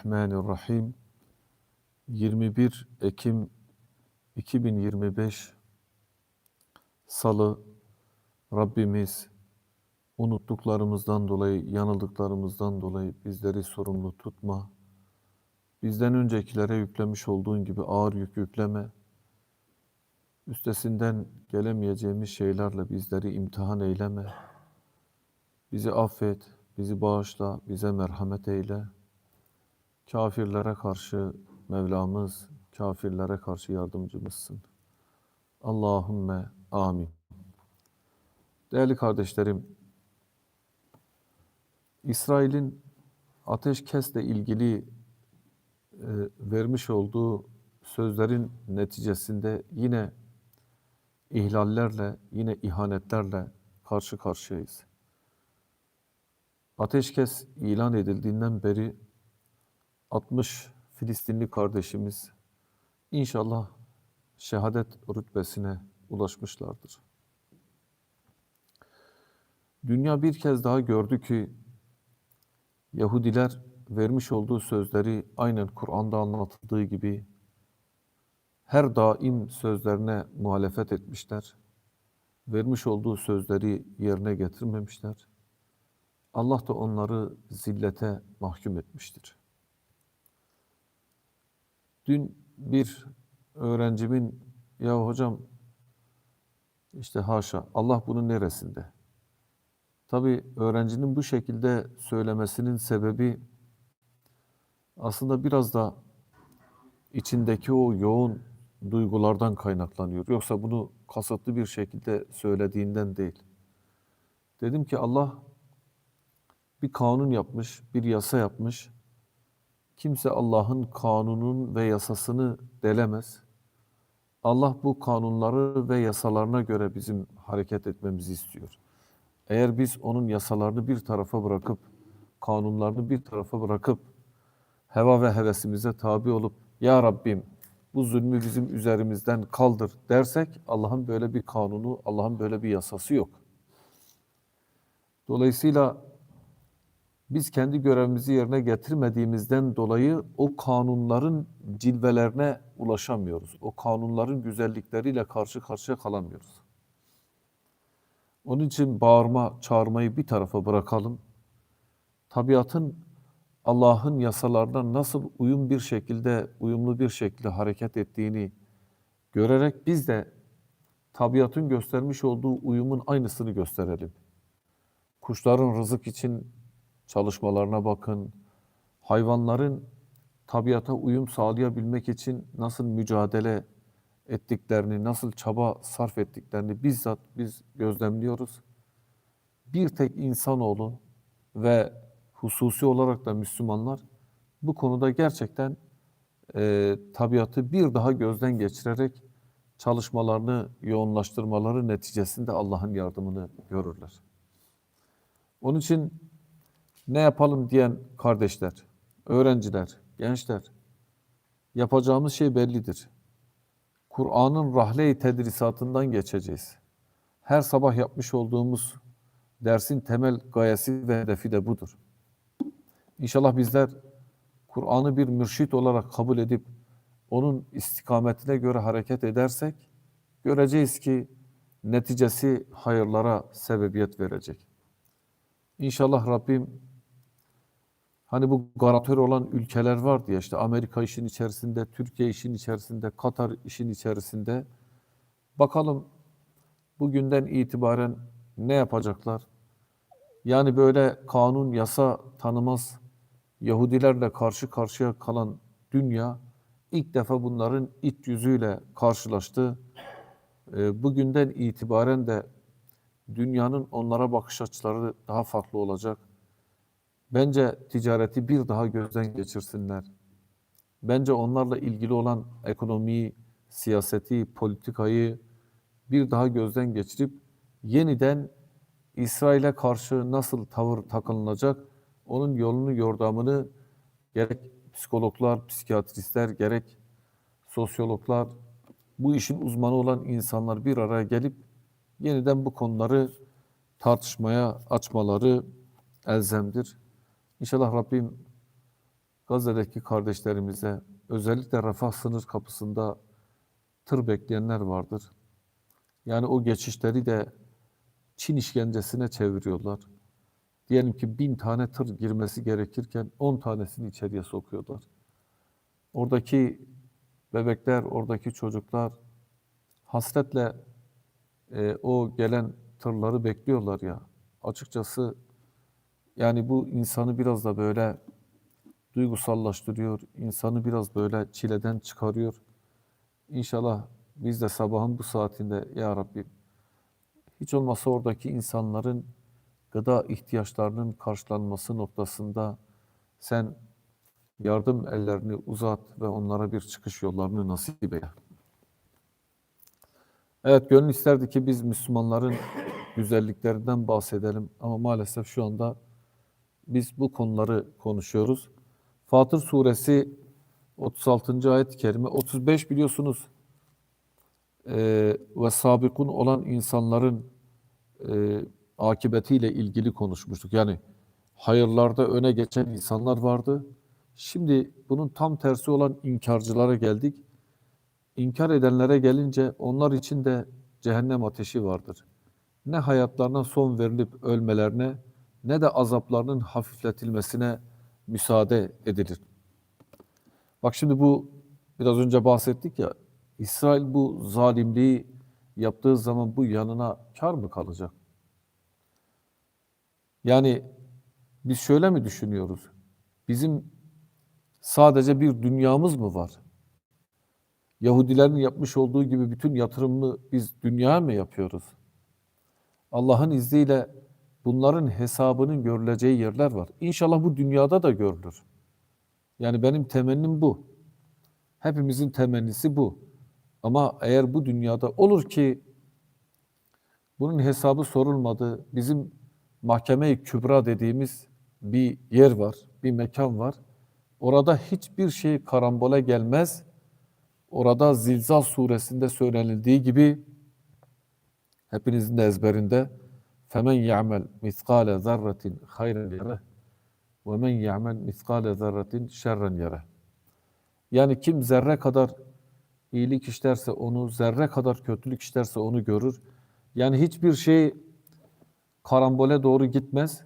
Bismillahirrahmanirrahim. 21 Ekim 2025 Salı Rabbimiz unuttuklarımızdan dolayı, yanıldıklarımızdan dolayı bizleri sorumlu tutma. Bizden öncekilere yüklemiş olduğun gibi ağır yük yükleme. Üstesinden gelemeyeceğimiz şeylerle bizleri imtihan eyleme. Bizi affet, bizi bağışla, bize merhamet eyle. Kafirlere karşı Mevlamız, kafirlere karşı yardımcımızsın. Allahümme amin. Değerli kardeşlerim, İsrail'in ateşkesle ilgili e, vermiş olduğu sözlerin neticesinde yine ihlallerle, yine ihanetlerle karşı karşıyayız. Ateşkes ilan edildiğinden beri 60 Filistinli kardeşimiz inşallah şehadet rütbesine ulaşmışlardır. Dünya bir kez daha gördü ki Yahudiler vermiş olduğu sözleri aynen Kur'an'da anlatıldığı gibi her daim sözlerine muhalefet etmişler. Vermiş olduğu sözleri yerine getirmemişler. Allah da onları zillete mahkum etmiştir. Dün bir öğrencimin ya hocam işte haşa Allah bunun neresinde? Tabii öğrencinin bu şekilde söylemesinin sebebi aslında biraz da içindeki o yoğun duygulardan kaynaklanıyor. Yoksa bunu kasıtlı bir şekilde söylediğinden değil. Dedim ki Allah bir kanun yapmış, bir yasa yapmış. Kimse Allah'ın kanunun ve yasasını delemez. Allah bu kanunları ve yasalarına göre bizim hareket etmemizi istiyor. Eğer biz onun yasalarını bir tarafa bırakıp, kanunlarını bir tarafa bırakıp, heva ve hevesimize tabi olup, Ya Rabbim bu zulmü bizim üzerimizden kaldır dersek, Allah'ın böyle bir kanunu, Allah'ın böyle bir yasası yok. Dolayısıyla biz kendi görevimizi yerine getirmediğimizden dolayı o kanunların cilvelerine ulaşamıyoruz. O kanunların güzellikleriyle karşı karşıya kalamıyoruz. Onun için bağırma, çağırmayı bir tarafa bırakalım. Tabiatın Allah'ın yasalarına nasıl uyum bir şekilde, uyumlu bir şekilde hareket ettiğini görerek biz de tabiatın göstermiş olduğu uyumun aynısını gösterelim. Kuşların rızık için çalışmalarına bakın. Hayvanların tabiata uyum sağlayabilmek için nasıl mücadele ettiklerini, nasıl çaba sarf ettiklerini bizzat biz gözlemliyoruz. Bir tek insanoğlu ve hususi olarak da Müslümanlar bu konuda gerçekten e, tabiatı bir daha gözden geçirerek çalışmalarını yoğunlaştırmaları neticesinde Allah'ın yardımını görürler. Onun için ne yapalım diyen kardeşler, öğrenciler, gençler, yapacağımız şey bellidir. Kur'an'ın rahle-i tedrisatından geçeceğiz. Her sabah yapmış olduğumuz dersin temel gayesi ve hedefi de budur. İnşallah bizler Kur'an'ı bir mürşit olarak kabul edip onun istikametine göre hareket edersek göreceğiz ki neticesi hayırlara sebebiyet verecek. İnşallah Rabbim hani bu garantör olan ülkeler var diye işte Amerika işin içerisinde, Türkiye işin içerisinde, Katar işin içerisinde. Bakalım bugünden itibaren ne yapacaklar? Yani böyle kanun, yasa tanımaz Yahudilerle karşı karşıya kalan dünya ilk defa bunların iç yüzüyle karşılaştı. Bugünden itibaren de dünyanın onlara bakış açıları daha farklı olacak. Bence ticareti bir daha gözden geçirsinler. Bence onlarla ilgili olan ekonomiyi, siyaseti, politikayı bir daha gözden geçirip yeniden İsrail'e karşı nasıl tavır takınılacak, onun yolunu, yordamını gerek psikologlar, psikiyatristler, gerek sosyologlar, bu işin uzmanı olan insanlar bir araya gelip yeniden bu konuları tartışmaya açmaları elzemdir. İnşallah Rabbim Gazze'deki kardeşlerimize özellikle Refah sınır kapısında tır bekleyenler vardır. Yani o geçişleri de Çin işkencesine çeviriyorlar. Diyelim ki bin tane tır girmesi gerekirken on tanesini içeriye sokuyorlar. Oradaki bebekler, oradaki çocuklar hasretle e, o gelen tırları bekliyorlar ya. Açıkçası yani bu insanı biraz da böyle duygusallaştırıyor, insanı biraz böyle çileden çıkarıyor. İnşallah biz de sabahın bu saatinde ya Rabbi hiç olmazsa oradaki insanların gıda ihtiyaçlarının karşılanması noktasında sen yardım ellerini uzat ve onlara bir çıkış yollarını nasip eyle. Evet gönül isterdi ki biz Müslümanların güzelliklerinden bahsedelim ama maalesef şu anda biz bu konuları konuşuyoruz. Fatır suresi 36. ayet-i kerime 35 biliyorsunuz e, ve sabikun olan insanların e, akıbetiyle ilgili konuşmuştuk. Yani hayırlarda öne geçen insanlar vardı. Şimdi bunun tam tersi olan inkarcılara geldik. İnkar edenlere gelince onlar için de cehennem ateşi vardır. Ne hayatlarına son verilip ölmelerine ne de azaplarının hafifletilmesine müsaade edilir. Bak şimdi bu biraz önce bahsettik ya İsrail bu zalimliği yaptığı zaman bu yanına kar mı kalacak? Yani biz şöyle mi düşünüyoruz? Bizim sadece bir dünyamız mı var? Yahudilerin yapmış olduğu gibi bütün yatırımını biz dünyaya mı yapıyoruz? Allah'ın izniyle bunların hesabının görüleceği yerler var. İnşallah bu dünyada da görülür. Yani benim temennim bu. Hepimizin temennisi bu. Ama eğer bu dünyada olur ki bunun hesabı sorulmadı, bizim mahkeme-i kübra dediğimiz bir yer var, bir mekan var. Orada hiçbir şey karambole gelmez. Orada Zilzal suresinde söylenildiği gibi hepinizin de ezberinde فَمَنْ يَعْمَلْ مِثْقَالَ ذَرَّةٍ خَيْرًا يَرَهُ وَمَنْ يَعْمَلْ مِثْقَالَ ذَرَّةٍ شَرًّا يَرَهُ Yani kim zerre kadar iyilik işlerse onu, zerre kadar kötülük işlerse onu görür. Yani hiçbir şey karambole doğru gitmez.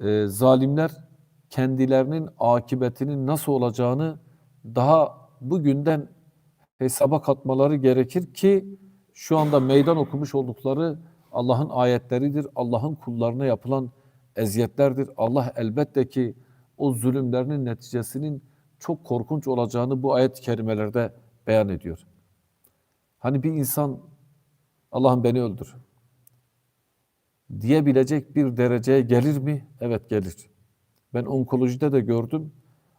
Ee, zalimler kendilerinin akıbetinin nasıl olacağını daha bugünden hesaba katmaları gerekir ki şu anda meydan okumuş oldukları Allah'ın ayetleridir. Allah'ın kullarına yapılan eziyetlerdir. Allah elbette ki o zulümlerinin neticesinin çok korkunç olacağını bu ayet-i kerimelerde beyan ediyor. Hani bir insan Allah'ım beni öldür diyebilecek bir dereceye gelir mi? Evet gelir. Ben onkolojide de gördüm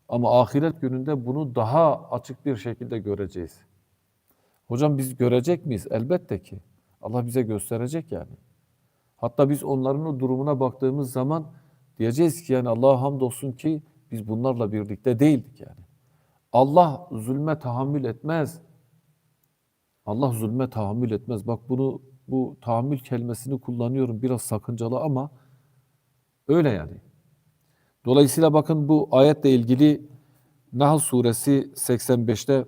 ama ahiret gününde bunu daha açık bir şekilde göreceğiz. Hocam biz görecek miyiz? Elbette ki. Allah bize gösterecek yani. Hatta biz onların o durumuna baktığımız zaman diyeceğiz ki yani Allah'a hamdolsun ki biz bunlarla birlikte değildik yani. Allah zulme tahammül etmez. Allah zulme tahammül etmez. Bak bunu bu tahammül kelimesini kullanıyorum biraz sakıncalı ama öyle yani. Dolayısıyla bakın bu ayetle ilgili Nahl suresi 85'te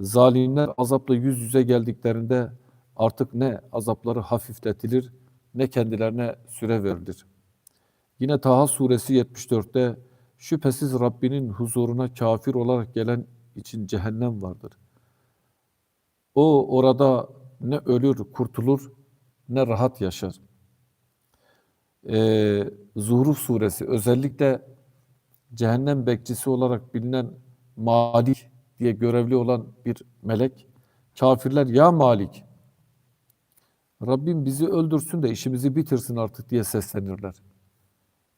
zalimler azapla yüz yüze geldiklerinde artık ne azapları hafifletilir ne kendilerine süre verilir. Yine Taha suresi 74'te şüphesiz Rabbinin huzuruna kafir olarak gelen için cehennem vardır. O orada ne ölür, kurtulur, ne rahat yaşar. Ee, Zuhruf suresi özellikle cehennem bekçisi olarak bilinen Malik diye görevli olan bir melek, kafirler ya Malik, Rabbim bizi öldürsün de işimizi bitirsin artık diye seslenirler.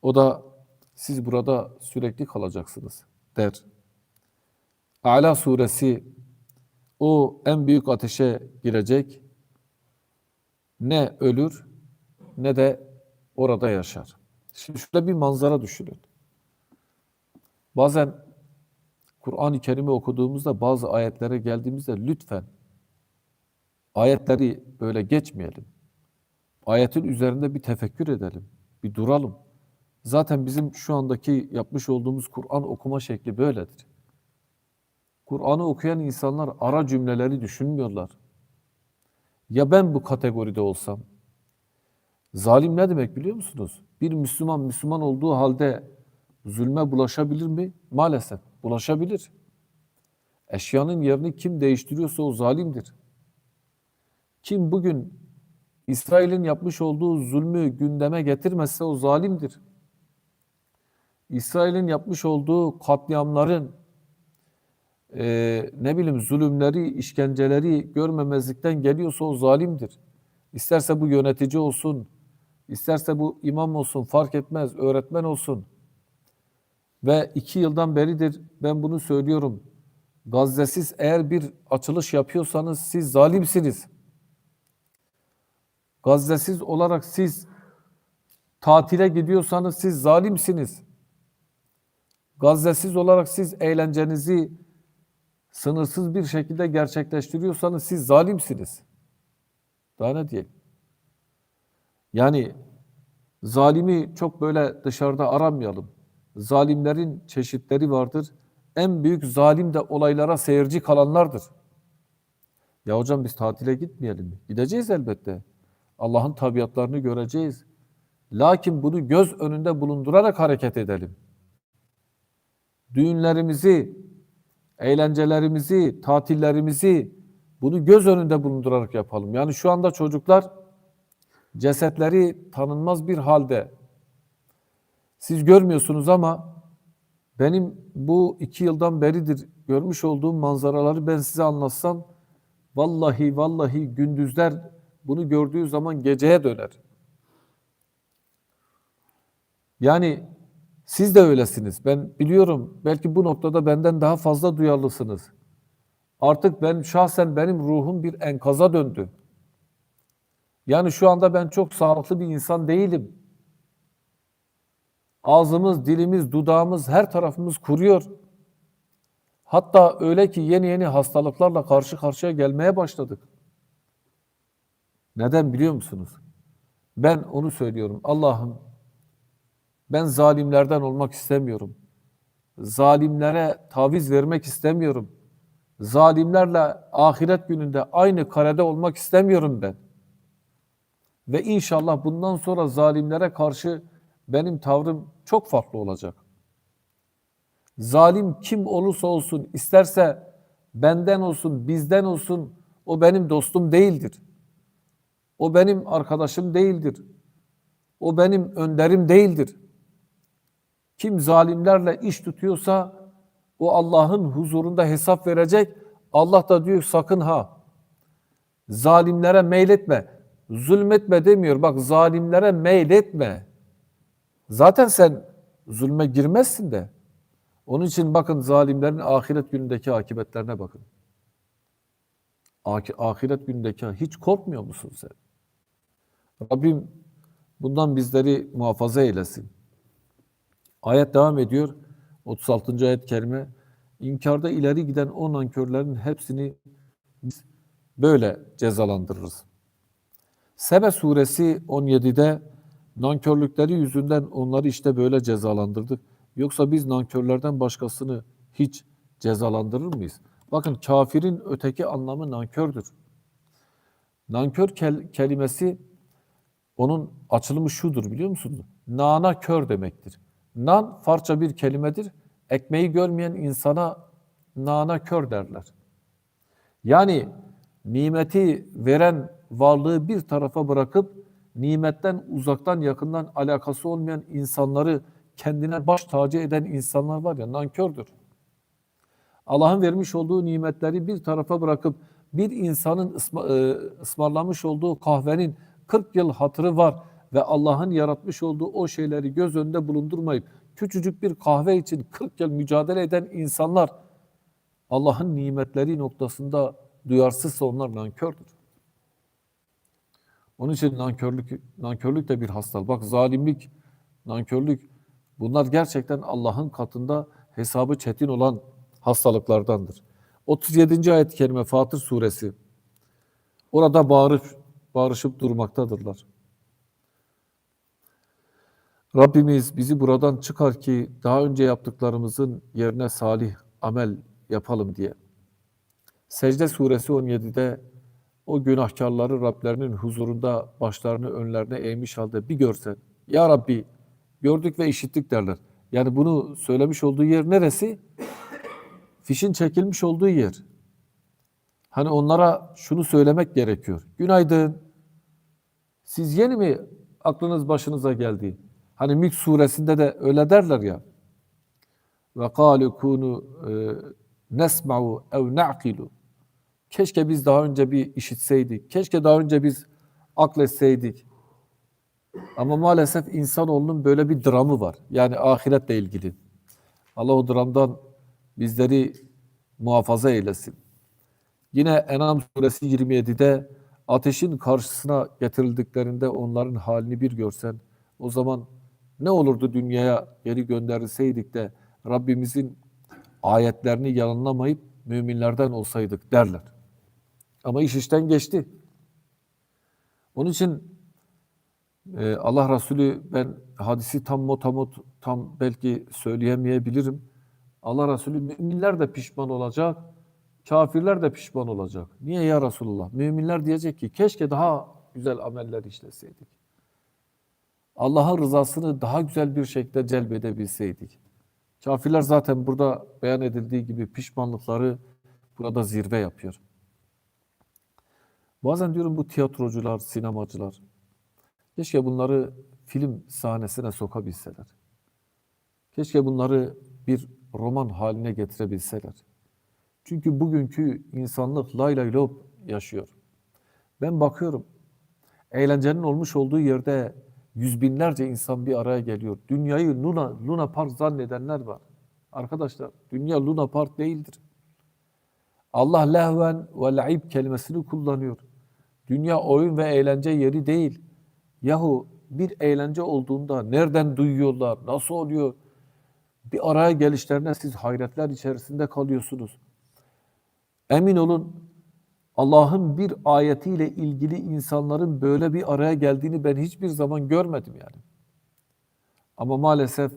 O da siz burada sürekli kalacaksınız der. Ala suresi o en büyük ateşe girecek. Ne ölür ne de orada yaşar. Şimdi şöyle bir manzara düşünün. Bazen Kur'an-ı Kerim'i okuduğumuzda bazı ayetlere geldiğimizde lütfen ayetleri böyle geçmeyelim. Ayetin üzerinde bir tefekkür edelim, bir duralım. Zaten bizim şu andaki yapmış olduğumuz Kur'an okuma şekli böyledir. Kur'an'ı okuyan insanlar ara cümleleri düşünmüyorlar. Ya ben bu kategoride olsam? Zalim ne demek biliyor musunuz? Bir Müslüman Müslüman olduğu halde zulme bulaşabilir mi? Maalesef bulaşabilir. Eşyanın yerini kim değiştiriyorsa o zalimdir. Kim bugün İsrail'in yapmış olduğu zulmü gündeme getirmezse o zalimdir. İsrail'in yapmış olduğu katliamların, e, ne bileyim zulümleri, işkenceleri görmemezlikten geliyorsa o zalimdir. İsterse bu yönetici olsun, isterse bu imam olsun fark etmez, öğretmen olsun. Ve iki yıldan beridir ben bunu söylüyorum. Gazze'siz eğer bir açılış yapıyorsanız siz zalimsiniz. Gazze'siz olarak siz tatile gidiyorsanız siz zalimsiniz. Gazze'siz olarak siz eğlencenizi sınırsız bir şekilde gerçekleştiriyorsanız siz zalimsiniz. Daha ne diyelim? Yani zalimi çok böyle dışarıda aramayalım. Zalimlerin çeşitleri vardır. En büyük zalim de olaylara seyirci kalanlardır. Ya hocam biz tatile gitmeyelim mi? Gideceğiz elbette. Allah'ın tabiatlarını göreceğiz. Lakin bunu göz önünde bulundurarak hareket edelim. Düğünlerimizi, eğlencelerimizi, tatillerimizi bunu göz önünde bulundurarak yapalım. Yani şu anda çocuklar cesetleri tanınmaz bir halde. Siz görmüyorsunuz ama benim bu iki yıldan beridir görmüş olduğum manzaraları ben size anlatsam vallahi vallahi gündüzler bunu gördüğü zaman geceye döner. Yani siz de öylesiniz. Ben biliyorum belki bu noktada benden daha fazla duyarlısınız. Artık ben şahsen benim ruhum bir enkaza döndü. Yani şu anda ben çok sağlıklı bir insan değilim. Ağzımız, dilimiz, dudağımız, her tarafımız kuruyor. Hatta öyle ki yeni yeni hastalıklarla karşı karşıya gelmeye başladık. Neden biliyor musunuz? Ben onu söylüyorum. Allah'ım ben zalimlerden olmak istemiyorum. Zalimlere taviz vermek istemiyorum. Zalimlerle ahiret gününde aynı karede olmak istemiyorum ben. Ve inşallah bundan sonra zalimlere karşı benim tavrım çok farklı olacak. Zalim kim olursa olsun, isterse benden olsun, bizden olsun, o benim dostum değildir. O benim arkadaşım değildir. O benim önderim değildir. Kim zalimlerle iş tutuyorsa o Allah'ın huzurunda hesap verecek. Allah da diyor sakın ha. Zalimlere meyletme. Zulmetme demiyor. Bak zalimlere meyletme. Zaten sen zulme girmezsin de. Onun için bakın zalimlerin ahiret günündeki akıbetlerine bakın. Ahiret günündeki hiç korkmuyor musun sen? Rabbim bundan bizleri muhafaza eylesin. Ayet devam ediyor. 36. ayet kerime. İnkarda ileri giden o nankörlerin hepsini biz böyle cezalandırırız. Sebe suresi 17'de nankörlükleri yüzünden onları işte böyle cezalandırdık. Yoksa biz nankörlerden başkasını hiç cezalandırır mıyız? Bakın kafirin öteki anlamı nankördür. Nankör kel kelimesi onun açılımı şudur biliyor musunuz? Nana kör demektir. Nan farça bir kelimedir. Ekmeği görmeyen insana nana kör derler. Yani nimeti veren varlığı bir tarafa bırakıp nimetten uzaktan yakından alakası olmayan insanları kendine baş tacı eden insanlar var ya nankördür. Allah'ın vermiş olduğu nimetleri bir tarafa bırakıp bir insanın ısmarlamış olduğu kahvenin 40 yıl hatırı var ve Allah'ın yaratmış olduğu o şeyleri göz önünde bulundurmayıp küçücük bir kahve için 40 yıl mücadele eden insanlar Allah'ın nimetleri noktasında duyarsızsa onlar nankördür. Onun için nankörlük, nankörlük de bir hastalık. Bak zalimlik, nankörlük bunlar gerçekten Allah'ın katında hesabı çetin olan hastalıklardandır. 37. ayet-i kerime Fatır suresi. Orada bağırış, bağırışıp durmaktadırlar. Rabbimiz bizi buradan çıkar ki daha önce yaptıklarımızın yerine salih amel yapalım diye. Secde suresi 17'de o günahkarları Rablerinin huzurunda başlarını önlerine eğmiş halde bir görsen, Ya Rabbi gördük ve işittik derler. Yani bunu söylemiş olduğu yer neresi? Fişin çekilmiş olduğu yer. Hani onlara şunu söylemek gerekiyor. Günaydın. Siz yeni mi aklınız başınıza geldi? Hani Mülk suresinde de öyle derler ya. Ve kâlu kûnû e, nesma'u ev na'kilu. Keşke biz daha önce bir işitseydik. Keşke daha önce biz akletseydik. Ama maalesef insanoğlunun böyle bir dramı var. Yani ahiretle ilgili. Allah o dramdan bizleri muhafaza eylesin. Yine En'am suresi 27'de ateşin karşısına getirildiklerinde onların halini bir görsen o zaman ne olurdu dünyaya geri gönderilseydik de Rabbimizin ayetlerini yalanlamayıp müminlerden olsaydık derler. Ama iş işten geçti. Onun için e, Allah Resulü ben hadisi tam motamot tam belki söyleyemeyebilirim. Allah Resulü müminler de pişman olacak, kafirler de pişman olacak. Niye ya Resulullah? Müminler diyecek ki keşke daha güzel ameller işleseydik. Allah'ın rızasını daha güzel bir şekilde celbedebilseydik. Kafirler zaten burada beyan edildiği gibi pişmanlıkları burada zirve yapıyor. Bazen diyorum bu tiyatrocular, sinemacılar, keşke bunları film sahnesine sokabilseler. Keşke bunları bir roman haline getirebilseler. Çünkü bugünkü insanlık lay lay lop yaşıyor. Ben bakıyorum, eğlencenin olmuş olduğu yerde yüz binlerce insan bir araya geliyor. Dünyayı Luna, Luna Park zannedenler var. Arkadaşlar, dünya Luna Park değildir. Allah lehven ve la'ib kelimesini kullanıyor. Dünya oyun ve eğlence yeri değil. Yahu bir eğlence olduğunda nereden duyuyorlar, nasıl oluyor? Bir araya gelişlerine siz hayretler içerisinde kalıyorsunuz. Emin olun Allah'ın bir ayetiyle ilgili insanların böyle bir araya geldiğini ben hiçbir zaman görmedim yani. Ama maalesef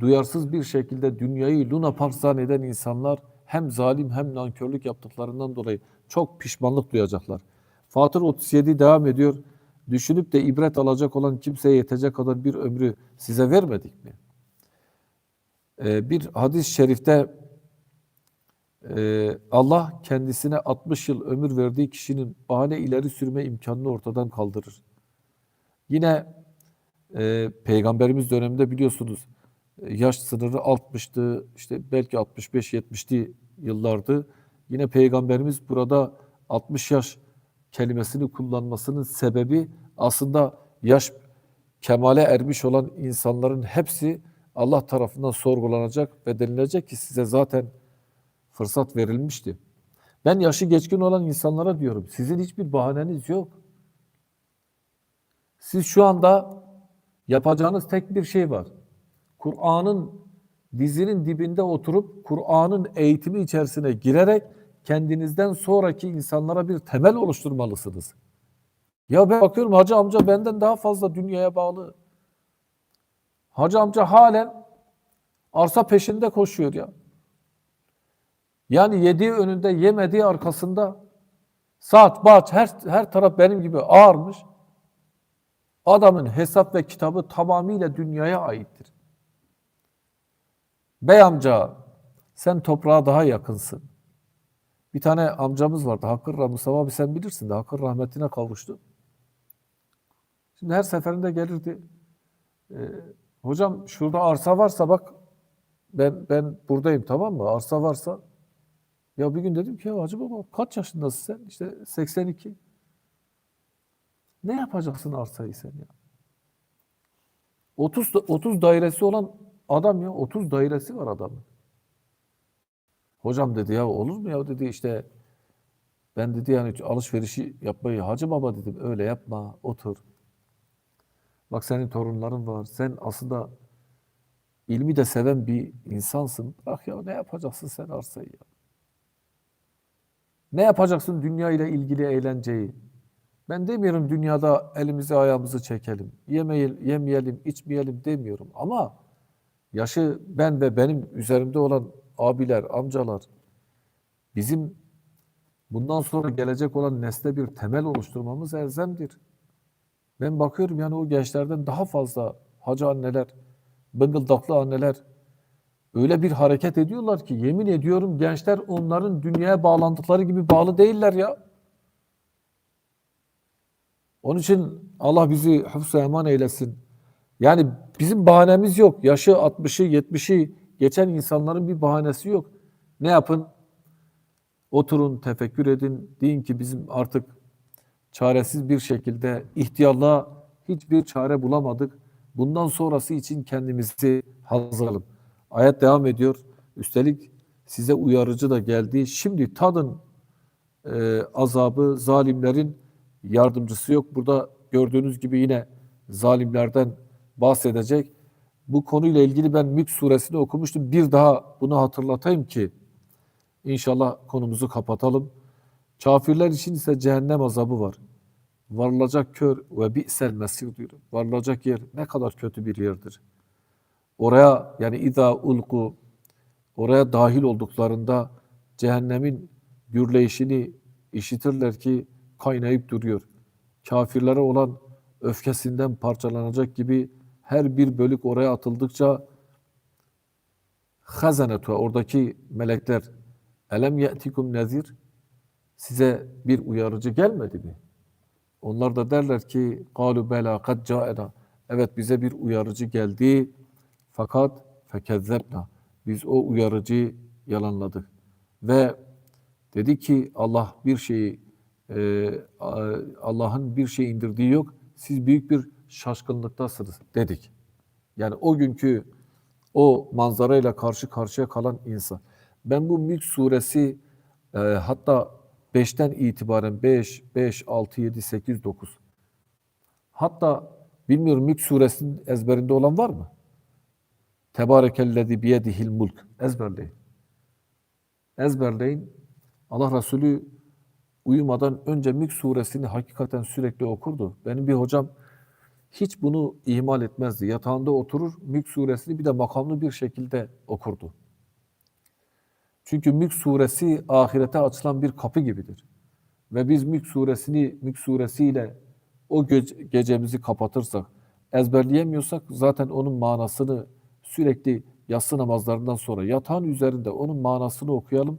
duyarsız bir şekilde dünyayı Luna Park zanneden insanlar hem zalim hem nankörlük yaptıklarından dolayı çok pişmanlık duyacaklar. Fatır 37 devam ediyor. Düşünüp de ibret alacak olan kimseye yetecek kadar bir ömrü size vermedik mi? Ee, bir hadis-i şerifte ee, Allah kendisine 60 yıl ömür verdiği kişinin bahane ileri sürme imkanını ortadan kaldırır. Yine e, Peygamberimiz döneminde biliyorsunuz e, yaş sınırı 60'tı, işte belki 65-70'li yıllardı. Yine Peygamberimiz burada 60 yaş kelimesini kullanmasının sebebi aslında yaş kemale ermiş olan insanların hepsi Allah tarafından sorgulanacak ve denilecek ki size zaten fırsat verilmişti. Ben yaşı geçkin olan insanlara diyorum, sizin hiçbir bahaneniz yok. Siz şu anda yapacağınız tek bir şey var. Kur'an'ın dizinin dibinde oturup Kur'an'ın eğitimi içerisine girerek kendinizden sonraki insanlara bir temel oluşturmalısınız. Ya ben bakıyorum hacı amca benden daha fazla dünyaya bağlı. Hacı amca halen arsa peşinde koşuyor ya. Yani yediği önünde, yemediği arkasında saat, bağış, her, her taraf benim gibi ağırmış. Adamın hesap ve kitabı tamamıyla dünyaya aittir. Bey amca, sen toprağa daha yakınsın. Bir tane amcamız vardı, Hakkır Mustafa abi sen bilirsin de Hakkır rahmetine kavuştu. Şimdi her seferinde gelirdi. Ee, hocam şurada arsa varsa bak ben ben buradayım tamam mı? Arsa varsa ya bir gün dedim ki ya Hacı kaç yaşındasın sen? İşte 82. Ne yapacaksın arsayı sen ya? 30 30 dairesi olan adam ya 30 dairesi var adamın. Hocam dedi ya olur mu ya dedi işte ben dedi yani alışverişi yapmayı Hacı Baba dedim öyle yapma otur. Bak senin torunların var. Sen aslında ilmi de seven bir insansın. Bak ya ne yapacaksın sen arsayı ya? Ne yapacaksın dünya ile ilgili eğlenceyi? Ben demiyorum dünyada elimizi ayağımızı çekelim. Yemeyelim, yemeyelim, içmeyelim demiyorum. Ama yaşı ben ve benim üzerimde olan abiler, amcalar bizim bundan sonra gelecek olan nesle bir temel oluşturmamız elzemdir. Ben bakıyorum yani o gençlerden daha fazla hacı anneler, bıngıldaklı anneler öyle bir hareket ediyorlar ki yemin ediyorum gençler onların dünyaya bağlandıkları gibi bağlı değiller ya. Onun için Allah bizi hıfz eman eylesin. Yani bizim bahanemiz yok. Yaşı 60'ı 70'i geçen insanların bir bahanesi yok. Ne yapın? Oturun, tefekkür edin. Deyin ki bizim artık çaresiz bir şekilde ihtiyarlığa hiçbir çare bulamadık. Bundan sonrası için kendimizi hazırlayalım. Ayet devam ediyor. Üstelik size uyarıcı da geldi. Şimdi tadın e, azabı, zalimlerin yardımcısı yok. Burada gördüğünüz gibi yine zalimlerden bahsedecek. Bu konuyla ilgili ben Mülk suresini okumuştum. Bir daha bunu hatırlatayım ki inşallah konumuzu kapatalım. Kafirler için ise cehennem azabı var. Varılacak kör ve bi'sel mesir diyor. Varılacak yer ne kadar kötü bir yerdir. Oraya yani ida ulku oraya dahil olduklarında cehennemin gürleyişini işitirler ki kaynayıp duruyor. Kafirlere olan öfkesinden parçalanacak gibi her bir bölük oraya atıldıkça hazanetu oradaki melekler elem ye'tikum nezir size bir uyarıcı gelmedi mi? Onlar da derler ki kalu bela kad ca'ena evet bize bir uyarıcı geldi fakat fekezzebna biz o uyarıcıyı yalanladık ve dedi ki Allah bir şeyi e, Allah'ın bir şey indirdiği yok siz büyük bir şaşkınlıktasınız dedik. Yani o günkü o manzarayla karşı karşıya kalan insan. Ben bu Mülk suresi e, hatta 5'ten itibaren 5, 5, 6, 7, 8, 9. Hatta bilmiyorum Mülk suresinin ezberinde olan var mı? Tebarekellezi biyedihil mulk. Ezberleyin. Ezberleyin. Allah Resulü uyumadan önce Mülk suresini hakikaten sürekli okurdu. Benim bir hocam hiç bunu ihmal etmezdi. Yatağında oturur, Mülk suresini bir de makamlı bir şekilde okurdu. Çünkü Mülk suresi ahirete açılan bir kapı gibidir. Ve biz Mülk suresini Mülk suresiyle o gece, gecemizi kapatırsak, ezberleyemiyorsak zaten onun manasını sürekli yatsı namazlarından sonra yatağın üzerinde onun manasını okuyalım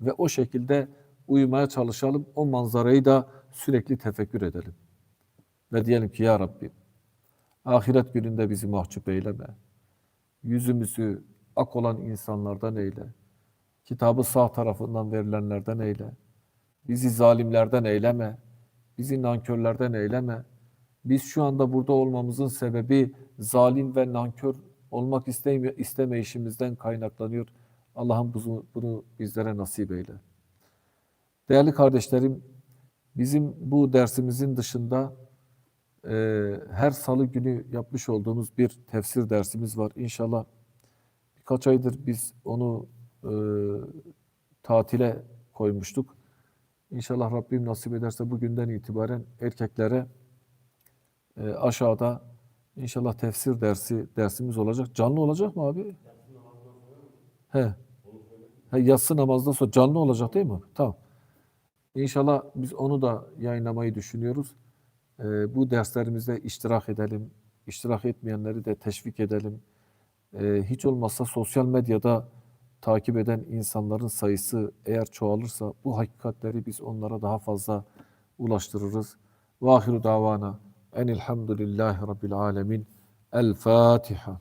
ve o şekilde uyumaya çalışalım. O manzarayı da sürekli tefekkür edelim. Ve diyelim ki ya Rabbi ahiret gününde bizi mahcup eyleme. Yüzümüzü ak olan insanlardan eyle. Kitabı sağ tarafından verilenlerden eyle. Bizi zalimlerden eyleme. Bizi nankörlerden eyleme. Biz şu anda burada olmamızın sebebi zalim ve nankör olmak isteme, istemeyişimizden kaynaklanıyor. Allah'ım bunu, bunu bizlere nasip eyle. Değerli kardeşlerim, bizim bu dersimizin dışında e, her salı günü yapmış olduğumuz bir tefsir dersimiz var. İnşallah birkaç aydır biz onu e, tatile koymuştuk. İnşallah Rabbim nasip ederse bugünden itibaren erkeklere e, aşağıda inşallah tefsir dersi dersimiz olacak. Canlı olacak mı abi? He. He yatsı namazdan sonra canlı olacak değil mi? Tamam. İnşallah biz onu da yayınlamayı düşünüyoruz. E, bu derslerimizde iştirak edelim. İştirak etmeyenleri de teşvik edelim. E, hiç olmazsa sosyal medyada takip eden insanların sayısı eğer çoğalırsa bu hakikatleri biz onlara daha fazla ulaştırırız. Ve ahiru أن الحمد لله رب العالمين. الفاتحة.